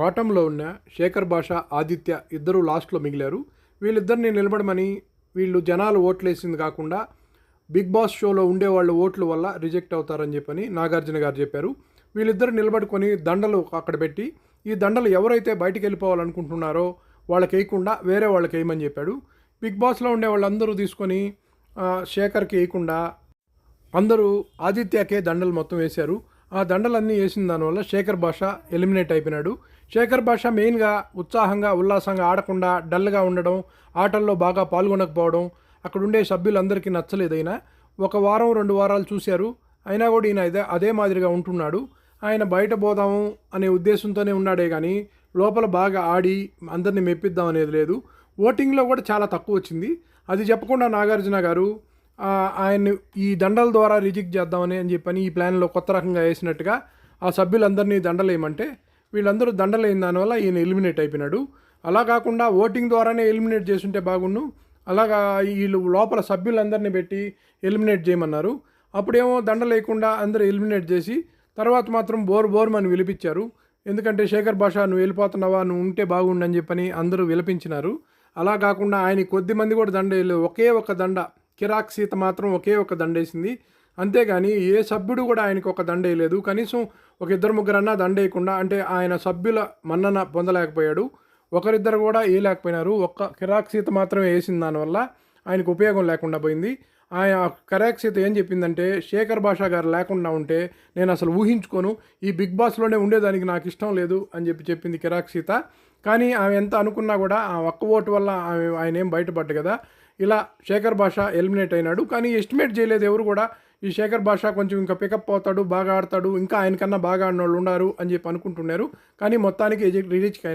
బాటంలో ఉన్న శేఖర్ భాష ఆదిత్య ఇద్దరు లాస్ట్లో మిగిలారు. వీళ్ళిద్దరిని నిలబడమని వీళ్ళు జనాలు ఓట్లేసింది కాకుండా బిగ్ బాస్ షోలో ఉండేవాళ్ళు ఓట్ల వల్ల రిజెక్ట్ అవుతారని చెప్పని నాగార్జున గారు చెప్పారు. వీళ్ళిద్దరు నిలబడుకొని దండలు అక్కడ పెట్టి ఈ దండలు ఎవరైతే బయటికి వెళ్ళిపోవాలనుకుంటున్నారో వాళ్ళకి వేయకుండా వేరే వాళ్ళకి వేయమని చెప్పాడు. బిగ్ బాస్లో ఉండే వాళ్ళందరూ తీసుకొని శేఖర్కి వేయకుండా అందరూ ఆదిత్యకే దండలు మొత్తం వేశారు. ఆ దండలన్నీ వేసిన దానివల్ల శేఖర్ భాష ఎలిమినేట్ అయిపోయినాడు. శేఖర్ భాష మెయిన్గా ఉత్సాహంగా ఉల్లాసంగా ఆడకుండా డల్గా ఉండడం ఆటల్లో బాగా పాల్గొనకపోవడం అక్కడుండే సభ్యులందరికీ నచ్చలేదైనా ఒక వారం రెండు వారాలు చూశారు. అయినా కూడా ఈయన అదే అదే మాదిరిగా ఉంటున్నాడు. ఆయన బయట పోదాము అనే ఉద్దేశంతోనే ఉన్నాడే కానీ లోపల బాగా ఆడి అందరిని మెప్పిద్దాం అనేది లేదు. ఓటింగ్లో కూడా చాలా తక్కువ వచ్చింది. అది చెప్పకుండా నాగార్జున గారు ఆయన్ని ఈ దండల ద్వారా రిజెక్ట్ చేద్దామని అని చెప్పని ఈ ప్లాన్లో కొత్త రకంగా వేసినట్టుగా ఆ సభ్యులందరినీ దండలేయమంటే వీళ్ళందరూ దండలేని దానివల్ల ఈయన ఎలిమినేట్ అయిపోయినాడు. అలా కాకుండా ఓటింగ్ ద్వారానే ఎలిమినేట్ చేస్తుంటే బాగుండు అలాగా వీళ్ళు లోపల సభ్యులందరినీ పెట్టి ఎలిమినేట్ చేయమన్నారు. అప్పుడేమో దండ లేకుండా అందరూ ఎలిమినేట్ చేసి తర్వాత మాత్రం బోర్ బోర్మని విలిపించారు. ఎందుకంటే శేఖర్ భాష నువ్వు వెళ్ళిపోతున్నావా? నువ్వు ఉంటే బాగుండని చెప్పని అందరూ విలపించినారు. అలా కాకుండా ఆయన కొద్ది మంది కూడా దండ వేయలేదు ఒకే ఒక దండ కిరాక్ సీత మాత్రం ఒకే ఒక దండేసింది. అంతేగాని ఏ సభ్యుడు కూడా ఆయనకు ఒక దండేయలేదు. కనీసం ఒక ఇద్దరు ముగ్గురన్నా దండ వేయకుండా అంటే ఆయన సభ్యుల మన్నన పొందలేకపోయాడు. ఒకరిద్దరు కూడా వేయలేకపోయినారు ఒక్క కిరాక్ సీత మాత్రమే వేసింది దానివల్ల. ఆయనకు ఉపయోగం లేకుండా పోయింది. ఆయన కరాక్షిత ఏం చెప్పిందంటే శేఖర్ భాషా గారు లేకుండా ఉంటే నేను అసలు ఊహించుకోను ఈ బిగ్ బాస్లోనే ఉండేదానికి నాకు ఇష్టం లేదు అని చెప్పి చెప్పింది కిరాక్ కానీ ఆమె ఎంత అనుకున్నా కూడా ఆ ఒక్క ఓటు వల్ల ఆమె ఆయన ఏం బయటపడ్డు కదా. ఇలా శేఖర్ భాష ఎలిమినేట్ అయినాడు. కానీ ఎస్టిమేట్ చేయలేదు ఎవరు కూడా. ఈ శేఖర్ భాష కొంచెం ఇంకా పికప్ అవుతాడు బాగా ఆడతాడు ఇంకా ఆయనకన్నా బాగా ఆడిన వాళ్ళు ఉన్నారు అని చెప్పి అనుకుంటున్నారు. కానీ మొత్తానికి రిలీజ్కి అయినాడు.